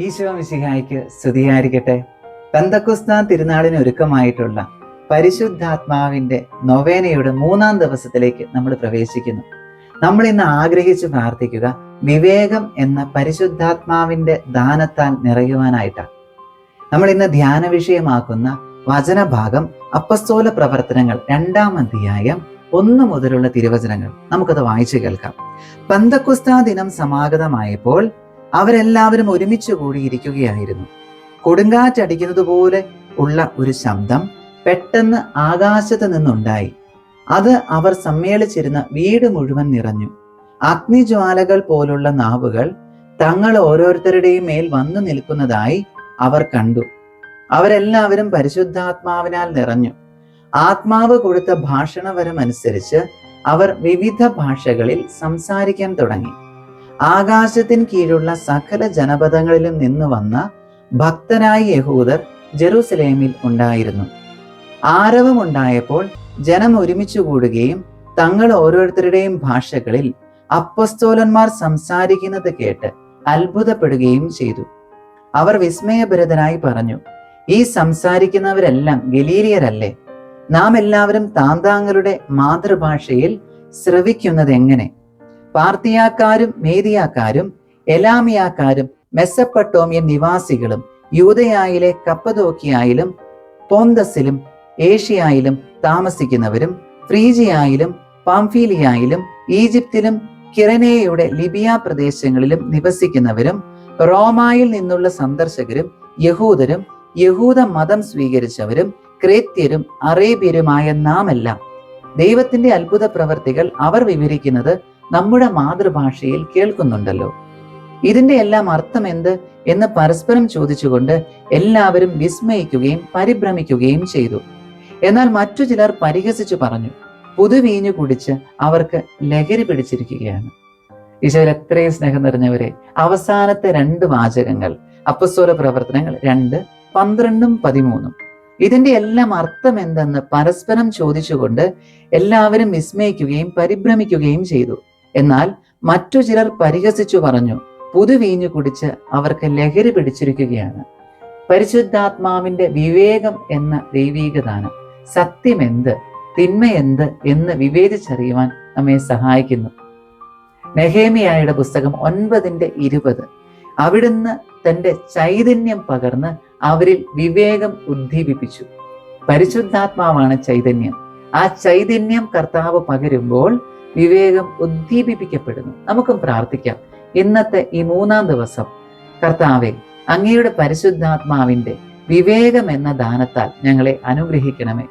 ഈശോ മിശിഹായ്ക്ക് സ്തുതിയായിരിക്കട്ടെ. പെന്തക്കുസ്താൻ തിരുനാളിന് ഒരുക്കമായിട്ടുള്ള പരിശുദ്ധാത്മാവിന്റെ നൊവേനയുടെ മൂന്നാം ദിവസത്തിലേക്ക് നമ്മൾ പ്രവേശിക്കുന്നു. നമ്മൾ ഇന്ന് ആഗ്രഹിച്ചു പ്രാർത്ഥിക്കുക വിവേകം എന്ന പരിശുദ്ധാത്മാവിന്റെ ദാനത്താൽ നിറയുവാനായിട്ടാണ്. നമ്മൾ ഇന്ന് ധ്യാന വിഷയമാക്കുന്ന വചനഭാഗം അപ്പസ്തോല പ്രവർത്തനങ്ങൾ രണ്ടാം അധ്യായം ഒന്ന് മുതലുള്ള തിരുവചനങ്ങൾ. നമുക്കത് വായിച്ചു കേൾക്കാം. പന്തക്കുസ്താ ദിനം സമാഗതമായപ്പോൾ അവരെല്ലാവരും ഒരുമിച്ച് കൂടിയിരിക്കുകയായിരുന്നു. കൊടുങ്കാറ്റടിക്കുന്നത് പോലെ ഉള്ള ഒരു ശബ്ദം പെട്ടെന്ന് ആകാശത്ത് നിന്നുണ്ടായി. അത് അവർ സമ്മേളിച്ചിരുന്ന വീട് മുഴുവൻ നിറഞ്ഞു. അഗ്നിജ്വാലകൾ പോലുള്ള നാവുകൾ തങ്ങൾ ഓരോരുത്തരുടെയും മേൽ വന്നു നിൽക്കുന്നതായി അവർ കണ്ടു. അവരെല്ലാവരും പരിശുദ്ധാത്മാവിനാൽ നിറഞ്ഞു. ആത്മാവ് കൊടുത്ത ഭാഷണവരം അനുസരിച്ച് അവർ വിവിധ ഭാഷകളിൽ സംസാരിക്കാൻ തുടങ്ങി. ആകാശത്തിന് കീഴുള്ള സകല ജനപദങ്ങളിലും നിന്ന് വന്ന ഭക്തരായ യഹൂദർ ജെറൂസലേമിൽ ഉണ്ടായിരുന്നു. ആരവമുണ്ടായപ്പോൾ ജനം ഒരുമിച്ചു കൂടുകയും തങ്ങൾ ഓരോരുത്തരുടെയും ഭാഷകളിൽ അപ്പസ്തോലന്മാർ സംസാരിക്കുന്നത് കേട്ട് അത്ഭുതപ്പെടുകയും ചെയ്തു. അവർ വിസ്മയഭരിതനായി പറഞ്ഞു ഈ സംസാരിക്കുന്നവരെല്ലാം ഗലീലിയരല്ലേ? നാം എല്ലാവരും താന്താങ്ങളുടെ മാതൃഭാഷയിൽ ശ്രവിക്കുന്നത് എങ്ങനെ? പാർത്തിയാക്കാരും മേദിയാക്കാരും എലാമിയാക്കാരും മെസ്സപ്പട്ടോമിയൻ നിവാസികളും യൂതയായിലെ കപ്പതോക്കിയായാലും പോന്തസിലും ഏഷ്യയിലും താമസിക്കുന്നവരും ഫ്രീജിയായാലും പാംഫീലിയായാലും ഈജിപ്തിലും കിരനേയുടെ ലിബിയ പ്രദേശങ്ങളിലും നിവസിക്കുന്നവരും റോമായിൽ നിന്നുള്ള സന്ദർശകരും യഹൂദരും യഹൂദ മതം സ്വീകരിച്ചവരും ക്രേത്യരും അറേബ്യരുമായ നാമെല്ലാം ദൈവത്തിന്റെ അത്ഭുത പ്രവർത്തികൾ അവർ വിവരിക്കുന്നത് നമ്മുടെ മാതൃഭാഷയിൽ കേൾക്കുന്നുണ്ടല്ലോ. ഇതിന്റെ എല്ലാം അർത്ഥം എന്ത് എന്ന് പരസ്പരം ചോദിച്ചുകൊണ്ട് എല്ലാവരും വിസ്മയിക്കുകയും പരിഭ്രമിക്കുകയും ചെയ്തു. എന്നാൽ മറ്റു ചിലർ പരിഹസിച്ചു പറഞ്ഞു പുതുവീഞ്ഞു കുടിച്ച് അവർക്ക് ലഹരി പിടിച്ചിരിക്കുകയാണ്. ഈശോയിൽ എത്രയും സ്നേഹം നിറഞ്ഞവരെ അവസാനത്തെ രണ്ട് വാചകങ്ങൾ അപ്പസ്വര പ്രവർത്തനങ്ങൾ രണ്ട് പന്ത്രണ്ടും പതിമൂന്നും. ഇതിന്റെ എല്ലാം അർത്ഥം എന്തെന്ന് പരസ്പരം ചോദിച്ചുകൊണ്ട് എല്ലാവരും വിസ്മയിക്കുകയും പരിഭ്രമിക്കുകയും ചെയ്തു. എന്നാൽ മറ്റു ചിലർ പരിഹസിച്ചു പറഞ്ഞു പുതുവീഞ്ഞു കുടിച്ച് അവർക്ക് ലഹരി പിടിച്ചിരിക്കുകയാണ്. പരിശുദ്ധാത്മാവിന്റെ വിവേകം എന്ന ദൈവീക ദാനം സത്യമെന്ത് തിന്മയെന്ത് എന്ന് വിവേചിച്ചറിയുവാൻ നമ്മെ സഹായിക്കുന്നു. നെഹേമിയായുടെ പുസ്തകം ഒൻപതിന്റെ ഇരുപത്. അവിടുന്ന് തന്റെ ചൈതന്യം പകർന്ന് അവരിൽ വിവേകം ഉദ്ദീപിപ്പിച്ചു. പരിശുദ്ധാത്മാവാണ് ചൈതന്യം. ആ ചൈതന്യം കർത്താവ് പകരുമ്പോൾ വിവേകം ഉദ്ദീപിപ്പിക്കപ്പെടുന്നു. നമുക്കും പ്രാർത്ഥിക്കാം. ഇന്നത്തെ ഈ മൂന്നാം ദിവസം കർത്താവെ അങ്ങയുടെ പരിശുദ്ധാത്മാവിന്റെ വിവേകം എന്ന ദാനത്താൽ ഞങ്ങളെ അനുഗ്രഹിക്കണമേ.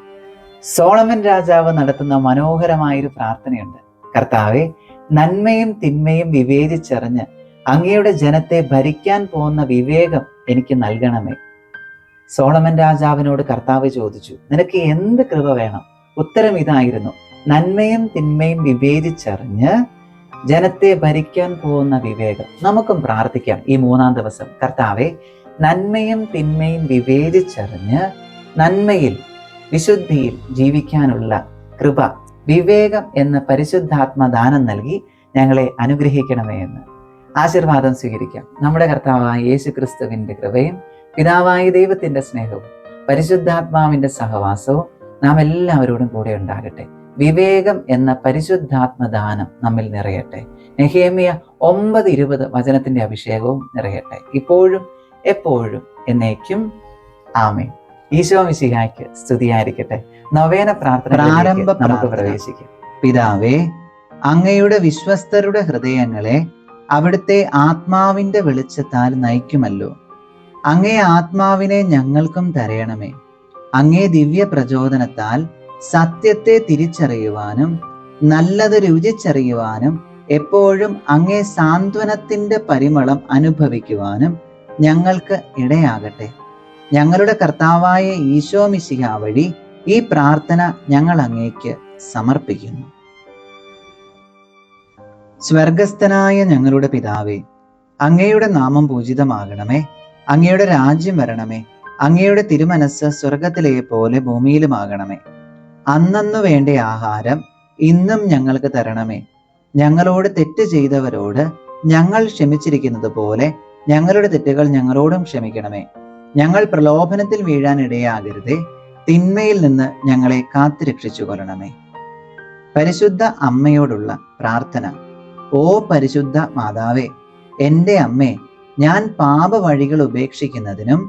സോളമൻ രാജാവ് നടത്തുന്ന മനോഹരമായൊരു പ്രാർത്ഥനയുണ്ട്. കർത്താവെ നന്മയും തിന്മയും വിവേചിച്ചറിഞ്ഞ് അങ്ങയുടെ ജനത്തെ ഭരിക്കാൻ പോകുന്ന വിവേകം എനിക്ക് നൽകണമേ. സോളമൻ രാജാവിനോട് കർത്താവ് ചോദിച്ചു നിനക്ക് എന്ത് കൃപ വേണം? ഉത്തരം ഇതായിരുന്നു. നന്മയും തിന്മയും വിവേചിച്ചറിഞ്ഞ് ജനത്തെ ഭരിക്കാൻ പോകുന്ന വിവേകം. നമുക്കും പ്രാർത്ഥിക്കാം ഈ മൂന്നാം ദിവസം. കർത്താവെ നന്മയും തിന്മയും വിവേചിച്ചറിഞ്ഞ് നന്മയിൽ വിശുദ്ധിയിൽ ജീവിക്കാനുള്ള കൃപ വിവേകം എന്ന പരിശുദ്ധാത്മദാനം നൽകി ഞങ്ങളെ അനുഗ്രഹിക്കണമേ എന്ന് ആശീർവാദം സ്വീകരിക്കാം. നമ്മുടെ കർത്താവായ യേശു ക്രിസ്തുവിന്റെ കൃപയും പിതാവായ ദൈവത്തിന്റെ സ്നേഹവും പരിശുദ്ധാത്മാവിന്റെ സഹവാസവും നാം എല്ലാവരോടും കൂടെ ഉണ്ടാകട്ടെ. വിവേകം എന്ന പരിശുദ്ധാത്മദാനം നമ്മിൽ നിറയട്ടെ. നെഹേമിയ ഒമ്പത് ഇരുപത് വചനത്തിന്റെ അഭിഷേകവും നിറയട്ടെ. ഇപ്പോഴും എപ്പോഴും എന്നേക്കും. ആമേ ഈശോ മിശിഹായ്ക്ക് സ്തുതിയായിരിക്കട്ടെ. നവേന പ്രാർത്ഥന പ്രാരംഭ നമുക്ക് പ്രവേശിക്കാം. പിതാവേ അങ്ങയുടെ വിശ്വസ്തരുടെ ഹൃദയങ്ങളെ അവിടുത്തെ ആത്മാവിന്റെ വെളിച്ചത്താൽ നയിക്കുമല്ലോ. അങ്ങേ ആത്മാവിനെ ഞങ്ങൾക്കും തരയണമേ. അങ്ങേ ദിവ്യ പ്രചോദനത്താൽ സത്യത്തെ തിരിച്ചറിയുവാനും നല്ലത് രുചിച്ചറിയുവാനും എപ്പോഴും അങ്ങേ സാന്ത്വനത്തിന്റെ പരിമളം അനുഭവിക്കുവാനും ഞങ്ങൾക്ക് ഇടയാകട്ടെ. ഞങ്ങളുടെ കർത്താവായ ഈശോ മിശിഹ വഴി ഈ പ്രാർത്ഥന ഞങ്ങൾ അങ്ങേക്ക് സമർപ്പിക്കുന്നു. സ്വർഗസ്ഥനായ ഞങ്ങളുടെ പിതാവേ അങ്ങയുടെ നാമം പൂജിതമാകണമേ. അങ്ങയുടെ രാജ്യം വരണമേ. അങ്ങയുടെ തിരുമനസ് സ്വർഗത്തിലെ പോലെ ഭൂമിയിലുമാകണമേ. അന്നന്നു വേണ്ട ആഹാരം ഇന്നും ഞങ്ങൾക്ക് തരണമേ. ഞങ്ങളോട് തെറ്റ് ചെയ്തവരോട് ഞങ്ങൾ ക്ഷമിച്ചിരിക്കുന്നത് പോലെ ഞങ്ങളുടെ തെറ്റുകൾ ഞങ്ങളോടും ക്ഷമിക്കണമേ. ഞങ്ങൾ പ്രലോഭനത്തിൽ വീഴാൻ ഇടയാകരുതേ. തിന്മയിൽ നിന്ന് ഞങ്ങളെ കാത്തുരക്ഷിച്ചു കൊള്ളണമേ പരിശുദ്ധ അമ്മയോടുള്ള പ്രാർത്ഥന. ഓ പരിശുദ്ധ മാതാവേ എന്റെ അമ്മേ ഞാൻ പാപ വഴികൾ ഉപേക്ഷിക്കുന്നതിനും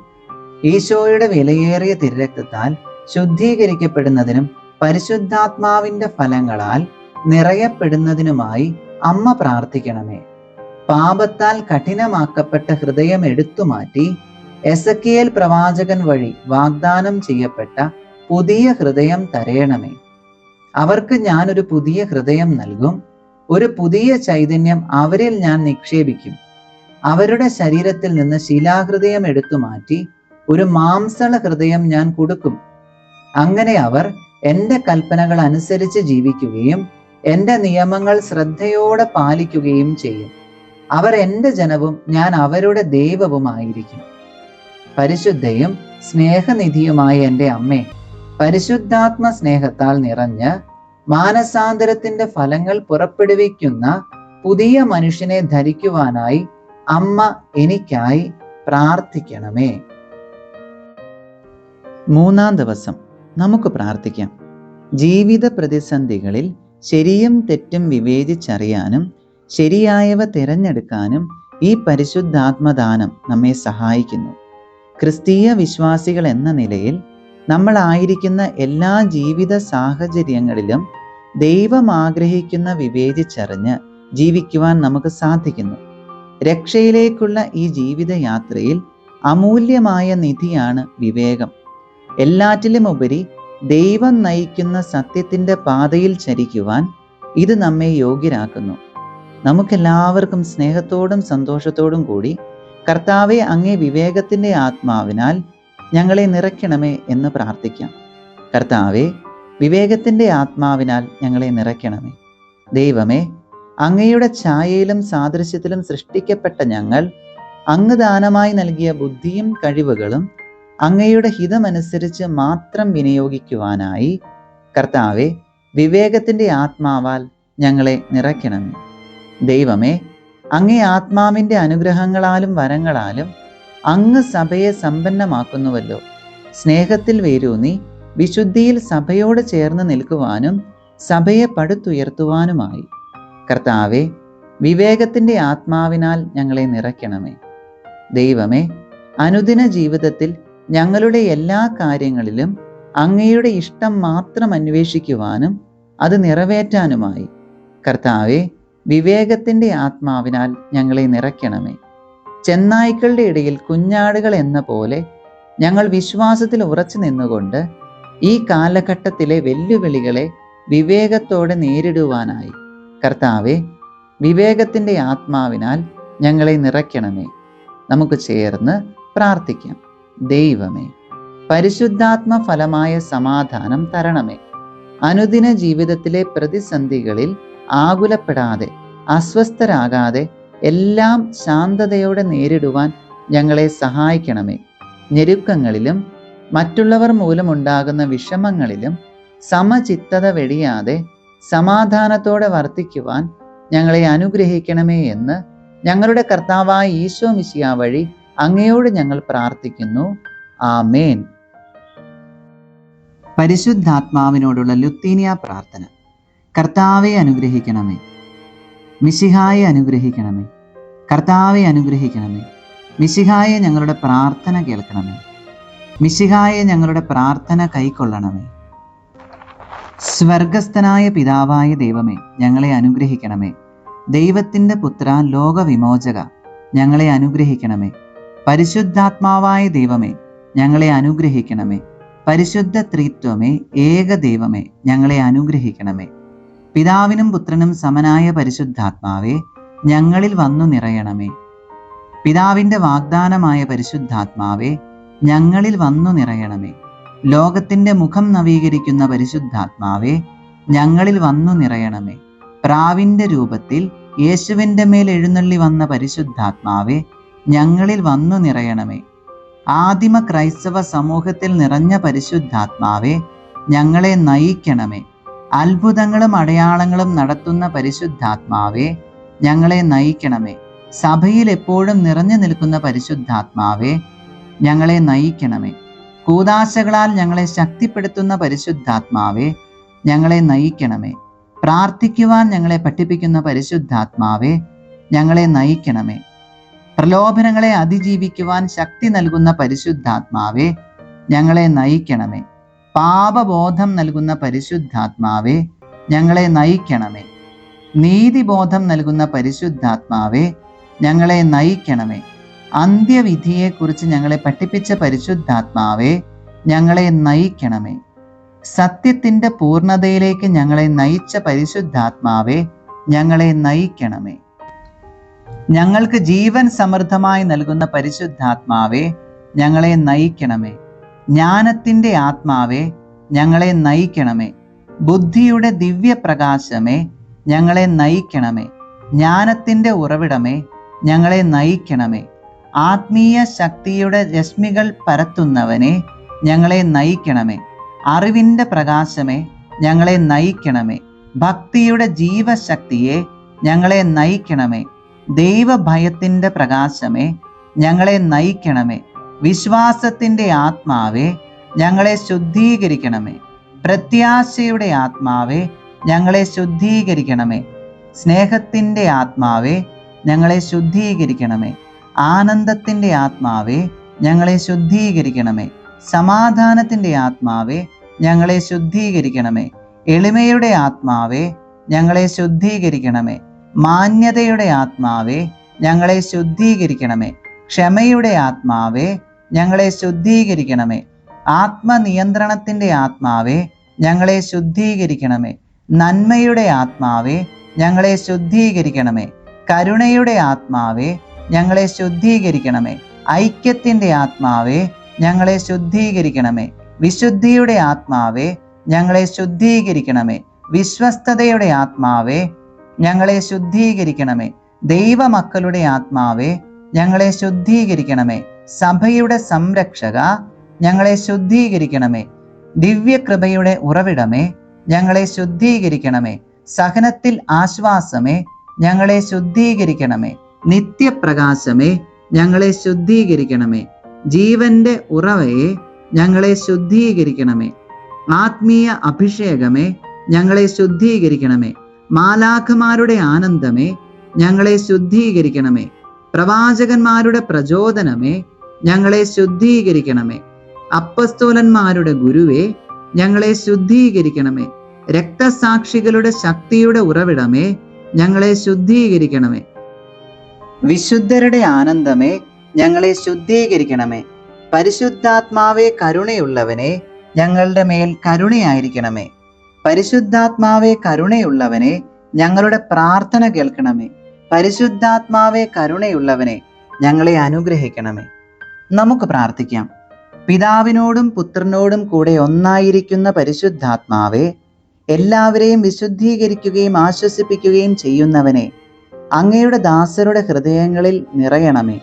ഈശോയുടെ വിലയേറിയ തിരരക്തത്താൽ ശുദ്ധീകരിക്കപ്പെടുന്നതിനും പരിശുദ്ധാത്മാവിന്റെ ഫലങ്ങളാൽ നിറയപ്പെടുന്നതിനുമായി അമ്മ പ്രാർത്ഥിക്കണമേ. പാപത്താൽ കഠിനമാക്കപ്പെട്ട ഹൃദയം എടുത്തുമാറ്റി എസക്കിയേൽ പ്രവാചകൻ വഴി വാഗ്ദാനം ചെയ്യപ്പെട്ട പുതിയ ഹൃദയം തരയണമേ. അവർക്ക് ഞാൻ ഒരു പുതിയ ഹൃദയം നൽകും. ഒരു പുതിയ ചൈതന്യം അവരിൽ ഞാൻ നിക്ഷേപിക്കും. അവരുടെ ശരീരത്തിൽ നിന്ന് ശിലാഹൃദയം എടുത്തു മാറ്റി ഒരു മാംസള ഹൃദയം ഞാൻ കൊടുക്കും. അങ്ങനെ അവർ എന്റെ കൽപ്പനകൾ അനുസരിച്ച് ജീവിക്കുകയും എന്റെ നിയമങ്ങൾ ശ്രദ്ധയോടെ പാലിക്കുകയും ചെയ്യും. അവർ എന്റെ ജനവും ഞാൻ അവരുടെ ദൈവവുമായിരിക്കും. പരിശുദ്ധയും സ്നേഹനിധിയുമായ എന്റെ അമ്മ പരിശുദ്ധാത്മ സ്നേഹത്താൽ നിറഞ്ഞ് മാനസാന്തരത്തിന്റെ ഫലങ്ങൾ പുറപ്പെടുവിക്കുന്ന പുതിയ മനുഷ്യനെ ധരിക്കുവാനായി അമ്മ എനിക്കായി പ്രാർത്ഥിക്കണമേ. മൂന്നാം ദിവസം. നമുക്ക് പ്രാർത്ഥിക്കാം. ജീവിത പ്രതിസന്ധികളിൽ ശരിയും തെറ്റും വിവേചിച്ചറിയാനും ശരിയായവ തിരഞ്ഞെടുക്കാനും ഈ പരിശുദ്ധാത്മദാനം നമ്മെ സഹായിക്കുന്നു. ക്രിസ്തീയ വിശ്വാസികൾ എന്ന നിലയിൽ നമ്മളായിരിക്കുന്ന എല്ലാ ജീവിത സാഹചര്യങ്ങളിലും ദൈവം ആഗ്രഹിക്കുന്ന വിവേചിച്ചറിഞ്ഞ് ജീവിക്കുവാൻ നമുക്ക് സാധിക്കുന്നു. രക്ഷയിലേക്കുള്ള ഈ ജീവിതയാത്രയിൽ അമൂല്യമായ നിധിയാണ് വിവേകം. എല്ലാറ്റിലും ഉപരി ദൈവം നയിക്കുന്ന സത്യത്തിന്റെ പാതയിൽ ചരിക്കുവാൻ ഇത് നമ്മെ യോഗ്യരാക്കുന്നു. നമുക്കെല്ലാവർക്കും സ്നേഹത്തോടും സന്തോഷത്തോടും കൂടി കർത്താവെ അങ്ങേ വിവേകത്തിന്റെ ആത്മാവിനാൽ ഞങ്ങളെ നിറയ്ക്കണമേ എന്ന് പ്രാർത്ഥിക്കാം. കർത്താവെ വിവേകത്തിന്റെ ആത്മാവിനാൽ ഞങ്ങളെ നിറയ്ക്കണമേ. ദൈവമേ അങ്ങയുടെ ഛായയിലും സാദൃശ്യത്തിലും സൃഷ്ടിക്കപ്പെട്ട ഞങ്ങൾ അങ്ങ് ദാനമായി നൽകിയ ബുദ്ധിയും കഴിവുകളും അങ്ങയുടെ ഹിതമനുസരിച്ച് മാത്രം വിനിയോഗിക്കുവാനായി കർത്താവെ വിവേകത്തിന്റെ ആത്മാവാൽ ഞങ്ങളെ നിറയ്ക്കണമേ. ദൈവമേ അങ്ങേ ആത്മാവിന്റെ അനുഗ്രഹങ്ങളാലും വരങ്ങളാലും അങ്ങ് സഭയെ സമ്പന്നമാക്കുന്നുവല്ലോ. സ്നേഹത്തിൽ വേരൂന്നി വിശുദ്ധിയിൽ സഭയോട് ചേർന്ന് നിൽക്കുവാനും സഭയെ പടുത്തുയർത്തുവാനുമായി. കർത്താവെ വിവേകത്തിന്റെ ആത്മാവിനാൽ ഞങ്ങളെ നിറയ്ക്കണമേ. ദൈവമേ അനുദിന ജീവിതത്തിൽ ഞങ്ങളുടെ എല്ലാ കാര്യങ്ങളിലും അങ്ങയുടെ ഇഷ്ടം മാത്രം അന്വേഷിക്കുവാനും അത് നിറവേറ്റാനുമായി. കർത്താവെ വിവേകത്തിന്റെ ആത്മാവിനാൽ ഞങ്ങളെ നിറയ്ക്കണമേ. ചെന്നായ്ക്കളുടെ ഇടയിൽ കുഞ്ഞാടുകൾ എന്ന പോലെ ഞങ്ങൾ വിശ്വാസത്തിൽ ഉറച്ചു നിന്നുകൊണ്ട് ഈ കാലഘട്ടത്തിലെ വെല്ലുവിളികളെ വിവേകത്തോടെ നേരിടുവാനായി. കർത്താവെ വിവേകത്തിന്റെ ആത്മാവിനാൽ ഞങ്ങളെ നിറയ്ക്കണമേ. നമുക്ക് ചേർന്ന് പ്രാർത്ഥിക്കാം. ദൈവമേ പരിശുദ്ധാത്മ ഫലമായ സമാധാനം തരണമേ. അനുദിന ജീവിതത്തിലെ പ്രതിസന്ധികളിൽ ആകുലപ്പെടാതെ അസ്വസ്ഥരാകാതെ എല്ലാം ശാന്തതയോടെ നേരിടുവാൻ ഞങ്ങളെ സഹായിക്കണമേ. ഞെരുക്കങ്ങളിലും മറ്റുള്ളവർ മൂലമുണ്ടാകുന്ന വിഷമങ്ങളിലും സമചിത്തത വെടിയാതെ സമാധാനത്തോടെ വർത്തിക്കുവാൻ ഞങ്ങളെ അനുഗ്രഹിക്കണമേ എന്ന് ഞങ്ങളുടെ കർത്താവായ ഈശോ മിശിയ വഴി അങ്ങയോട് ഞങ്ങൾ പ്രാർത്ഥിക്കുന്നു. ആമേൻ. പരിശുദ്ധാത്മാവിനോടുള്ള ലുത്തീനിയ പ്രാർത്ഥന. കർത്താവെ അനുഗ്രഹിക്കണമേ. മിശിഹായെ അനുഗ്രഹിക്കണമേ. കർത്താവെ അനുഗ്രഹിക്കണമേ. മിശിഹായെ ഞങ്ങളുടെ പ്രാർത്ഥന കേൾക്കണമേ. മിശിഹായെ ഞങ്ങളുടെ പ്രാർത്ഥന കൈക്കൊള്ളണമേ. സ്വർഗസ്ഥനായ പിതാവായ ദൈവമേ ഞങ്ങളെ അനുഗ്രഹിക്കണമേ. ദൈവത്തിന്റെ പുത്ര ലോകവിമോചക ഞങ്ങളെ അനുഗ്രഹിക്കണമേ. പരിശുദ്ധാത്മാവായ ദൈവമേ ഞങ്ങളെ അനുഗ്രഹിക്കണമേ. പരിശുദ്ധ ത്രിത്വമേ ഏക ദൈവമേ ഞങ്ങളെ അനുഗ്രഹിക്കണമേ. പിതാവിനും പുത്രനും സമനായ പരിശുദ്ധാത്മാവേ ഞങ്ങളിൽ വന്നു നിറയണമേ. പിതാവിന്റെ വാഗ്ദാനമായ പരിശുദ്ധാത്മാവേ ഞങ്ങളിൽ വന്നു നിറയണമേ. ലോകത്തിന്റെ മുഖം നവീകരിക്കുന്ന പരിശുദ്ധാത്മാവേ ഞങ്ങളിൽ വന്നു നിറയണമേ. പ്രാവിന്റെ രൂപത്തിൽ യേശുവിന്റെ മേൽ എഴുന്നള്ളി വന്ന പരിശുദ്ധാത്മാവേ ഞങ്ങളിൽ വന്നു നിറയണമേ. ആദിമ ക്രൈസ്തവ സമൂഹത്തിൽ നിറഞ്ഞ പരിശുദ്ധാത്മാവെ ഞങ്ങളെ നയിക്കണമേ. അത്ഭുതങ്ങളും അടയാളങ്ങളും നടത്തുന്ന പരിശുദ്ധാത്മാവെ ഞങ്ങളെ നയിക്കണമേ. സഭയിൽ എപ്പോഴും നിറഞ്ഞു നിൽക്കുന്ന പരിശുദ്ധാത്മാവെ ഞങ്ങളെ നയിക്കണമേ. കൂതാശകളാൽ ഞങ്ങളെ ശക്തിപ്പെടുത്തുന്ന പരിശുദ്ധാത്മാവെ ഞങ്ങളെ നയിക്കണമേ. പ്രാർത്ഥിക്കുവാൻ ഞങ്ങളെ പഠിപ്പിക്കുന്ന പരിശുദ്ധാത്മാവെ ഞങ്ങളെ നയിക്കണമേ. പ്രലോഭനങ്ങളെ അതിജീവിക്കുവാൻ ശക്തി നൽകുന്ന പരിശുദ്ധാത്മാവെ ഞങ്ങളെ നയിക്കണമേ. പാപബോധം നൽകുന്ന പരിശുദ്ധാത്മാവെ ഞങ്ങളെ നയിക്കണമേ. നീതിബോധം നൽകുന്ന പരിശുദ്ധാത്മാവെ ഞങ്ങളെ നയിക്കണമേ. അന്ത്യവിധിയെക്കുറിച്ച് ഞങ്ങളെ പഠിപ്പിച്ച പരിശുദ്ധാത്മാവെ ഞങ്ങളെ നയിക്കണമേ. സത്യത്തിന്റെ പൂർണതയിലേക്ക് ഞങ്ങളെ നയിച്ച പരിശുദ്ധാത്മാവെ ഞങ്ങളെ നയിക്കണമേ. ഞങ്ങൾക്ക് ജീവൻ സമൃദ്ധമായി നൽകുന്ന പരിശുദ്ധാത്മാവേ ഞങ്ങളെ നയിക്കണമേ. ജ്ഞാനത്തിന്റെ ആത്മാവേ ഞങ്ങളെ നയിക്കണമേ. ബുദ്ധിയുടെ ദിവ്യപ്രകാശമേ ഞങ്ങളെ നയിക്കണമേ. ജ്ഞാനത്തിന്റെ ഉറവിടമേ ഞങ്ങളെ നയിക്കണമേ. ആത്മീയ ശക്തിയുടെ രശ്മികൾ പരത്തുന്നവനെ ഞങ്ങളെ നയിക്കണമേ. അറിവിന്റെ പ്രകാശമേ ഞങ്ങളെ നയിക്കണമേ. ഭക്തിയുടെ ജീവശക്തിയെ ഞങ്ങളെ നയിക്കണമേ. ദൈവഭയത്തിന്റെ പ്രകാശമേ ഞങ്ങളെ നയിക്കണമേ. വിശ്വാസത്തിന്റെ ആത്മാവേ ഞങ്ങളെ ശുദ്ധീകരിക്കണമേ. പ്രത്യാശയുടെ ആത്മാവേ ഞങ്ങളെ ശുദ്ധീകരിക്കണമേ. സ്നേഹത്തിന്റെ ആത്മാവേ ഞങ്ങളെ ശുദ്ധീകരിക്കണമേ. ആനന്ദത്തിന്റെ ആത്മാവേ ഞങ്ങളെ ശുദ്ധീകരിക്കണമേ. സമാധാനത്തിന്റെ ആത്മാവേ ഞങ്ങളെ ശുദ്ധീകരിക്കണമേ. എളിമയുടെ ആത്മാവേ ഞങ്ങളെ ശുദ്ധീകരിക്കണമേ. മാന്യതയുടെ ആത്മാവേ ഞങ്ങളെ ശുദ്ധീകരിക്കണമേ. ക്ഷമയുടെ ആത്മാവേ ഞങ്ങളെ ശുദ്ധീകരിക്കണമേ. ആത്മനിയന്ത്രണത്തിന്റെ ആത്മാവേ ഞങ്ങളെ ശുദ്ധീകരിക്കണമേ. നന്മയുടെ ആത്മാവേ ഞങ്ങളെ ശുദ്ധീകരിക്കണമേ. കരുണയുടെ ആത്മാവേ ഞങ്ങളെ ശുദ്ധീകരിക്കണമേ. ഐക്യത്തിന്റെ ആത്മാവേ ഞങ്ങളെ ശുദ്ധീകരിക്കണമേ. വിശുദ്ധിയുടെ ആത്മാവേ ഞങ്ങളെ ശുദ്ധീകരിക്കണമേ. വിശ്വസ്തതയുടെ ആത്മാവേ ഞങ്ങളെ ശുദ്ധീകരിക്കണമേ. ദൈവമക്കളുടെ ആത്മാവേ ഞങ്ങളെ ശുദ്ധീകരിക്കണമേ. സഭയുടെ സംരക്ഷക ഞങ്ങളെ ശുദ്ധീകരിക്കണമേ. ദിവ്യകൃപയുടെ ഉറവിടമേ ഞങ്ങളെ ശുദ്ധീകരിക്കണമേ. സഹനത്തിൽ ആശ്വാസമേ ഞങ്ങളെ ശുദ്ധീകരിക്കണമേ. നിത്യപ്രകാശമേ ഞങ്ങളെ ശുദ്ധീകരിക്കണമേ. ജീവന്റെ ഉറവയെ ഞങ്ങളെ ശുദ്ധീകരിക്കണമേ. ആത്മീയ അഭിഷേകമേ ഞങ്ങളെ ശുദ്ധീകരിക്കണമേ. മാലാഖമാരുടെ ആനന്ദമേ ഞങ്ങളെ ശുദ്ധീകരിക്കണമേ. പ്രവാചകന്മാരുടെ പ്രചോദനമേ ഞങ്ങളെ ശുദ്ധീകരിക്കണമേ. അപ്പസ്തോലന്മാരുടെ ഗുരുവേ ഞങ്ങളെ ശുദ്ധീകരിക്കണമേ. രക്തസാക്ഷികളുടെ ശക്തിയുടെ ഉറവിടമേ ഞങ്ങളെ ശുദ്ധീകരിക്കണമേ. വിശുദ്ധരുടെ ആനന്ദമേ ഞങ്ങളെ ശുദ്ധീകരിക്കണമേ. പരിശുദ്ധാത്മാവേ കരുണയുള്ളവനെ ഞങ്ങളുടെ മേൽ കരുണയായിരിക്കണമേ. പരിശുദ്ധാത്മാവേ കരുണയുള്ളവനെ ഞങ്ങളുടെ പ്രാർത്ഥന കേൾക്കണമേ. പരിശുദ്ധാത്മാവേ കരുണയുള്ളവനെ ഞങ്ങളെ അനുഗ്രഹിക്കണമേ. നമുക്ക് പ്രാർത്ഥിക്കാം. പിതാവിനോടും പുത്രനോടും കൂടെ ഒന്നായിരിക്കുന്ന പരിശുദ്ധാത്മാവേ എല്ലാവരെയും വിശുദ്ധീകരിക്കുകയും ആശ്വസിപ്പിക്കുകയും ചെയ്യുന്നവനെ അങ്ങയുടെ ദാസരുടെ ഹൃദയങ്ങളിൽ നിറയണമേ.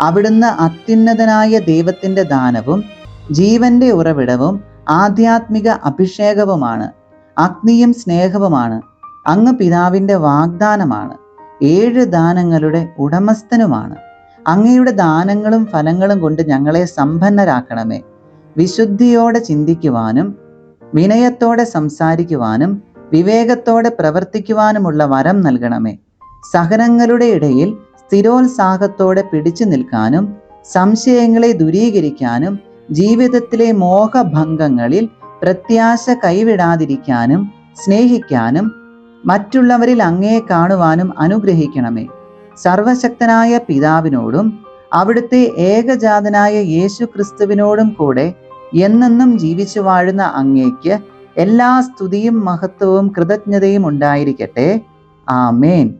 അവിടുന്ന് അത്യുന്നതനായ ദൈവത്തിന്റെ ദാനവും ജീവന്റെ ഉറവിടവും ആധ്യാത്മിക അഭിഷേകവുമാണ്. അഗ്നിയും സ്നേഹവുമാണ്. അങ്ങ് പിതാവിന്റെ വാഗ്ദാനമാണ്. ഏഴ് ദാനങ്ങളുടെ ഉടമസ്ഥനുമാണ്. അങ്ങയുടെ ദാനങ്ങളും ഫലങ്ങളും കൊണ്ട് ഞങ്ങളെ സമ്പന്നരാക്കണമേ. വിശുദ്ധിയോടെ ചിന്തിക്കുവാനും വിനയത്തോടെ സംസാരിക്കുവാനും വിവേകത്തോടെ പ്രവർത്തിക്കുവാനുമുള്ള വരം നൽകണമേ. സഹനങ്ങളുടെ ഇടയിൽ സ്ഥിരോത്സാഹത്തോടെ പിടിച്ചു നിൽക്കാനും സംശയങ്ങളെ ദുരീകരിക്കാനും ജീവിതത്തിലെ മോഹഭംഗങ്ങളിൽ പ്രത്യാശ കൈവിടാതിരിക്കാനും സ്നേഹിക്കാനും മറ്റുള്ളവരിൽ അങ്ങയെ കാണുവാനും അനുഗ്രഹിക്കണമേ. സർവശക്തനായ പിതാവിനോടും അവിടുത്തെ ഏകജാതനായ യേശു ക്രിസ്തുവിനോടും കൂടെ എന്നെന്നും ജീവിച്ചു വാഴുന്ന അങ്ങേക്ക് എല്ലാ സ്തുതിയും മഹത്വവും കൃതജ്ഞതയും ഉണ്ടായിരിക്കട്ടെ. ആമേൻ.